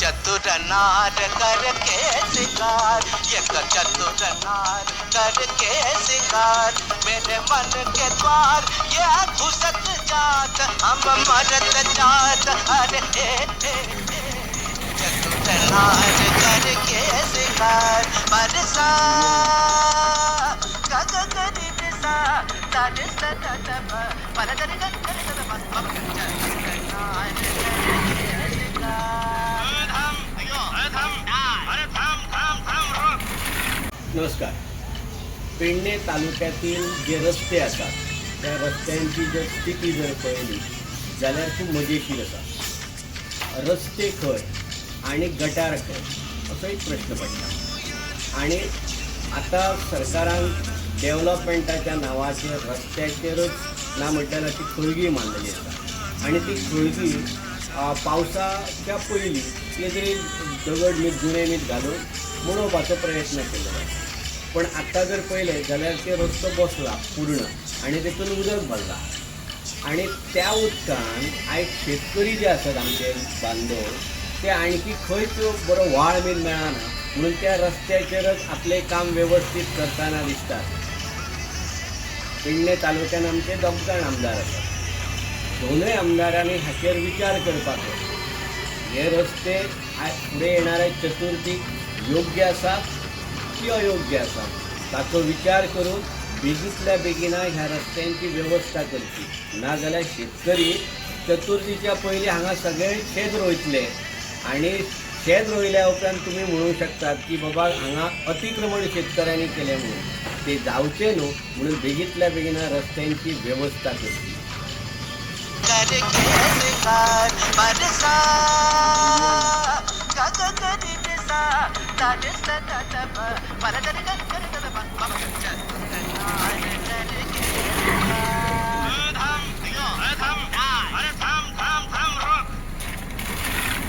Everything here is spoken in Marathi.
चतुर नार करके शिकार एक चतुर नार करके शिकार मेरे मन के द्वार ये घुसत जात, हम मरत जात। अरे चतुर नार करके शिकार बरसा गग गरी सा तर सद पर नमस्कार. पेडणे तालुक्यातील जे रस्ते असतात त्या रस्त्यांची जर स्थिती जर पळयली जाल्यार खूप मजेशीर आसा रस्ते खंय आणि गटार खंय असो एक प्रश्न पडटा आणि आता सरकारान डेव्हलपमेंटाच्या नांवाचेर रस्त्याचेरच ना म्हणटाना ती खळगी मारलेली आसा आणि ती खळगी पावसाच्या पयलीं कितें तरी दगड मीठ जुणे मीठ घालून मुडोवपाचो प्रयत्न केलो पण आत्ता जर पळयलें जाल्यार ते रस्तो बसला पूर्ण आणि तेतून उदक भरला. आणि त्या उदकान आयज शेतकरी जे आसात आमचे बांदव ते आणखी खंयच बरो व्हाळ बीन मेळना म्हणून त्या रस्त्याचेरच आपलें काम वेवस्थीत करताना दिसतात. पेडणे तालुक्यान आमचे दोग जाण आमदार आसात दोनूय आमदारांनी हाचेर विचार करपाक हे रस्ते आय- फुडें येणाऱ्या चतुर्थीक योग्य आसात की अयोग्य आसा ताचो विचार करून बेगींतल्या बेगिना ह्या रस्त्यांची वेवस्था करची नाजाल्यार शेतकरी चतुर्थीच्या पयलीं हांगा सगळे शेत रोयतले. आणि शेत रोयल्या उपरांत तुमी म्हणू शकतात की बाबा हांगा अतिक्रमण शेतकऱ्यांनी केलें म्हणून ते जावचें न्हू म्हणून बेगींतल्या बेगिना रस्त्यांची वेवस्था करची करके ta ta ta ta ta pa pa da da da da da da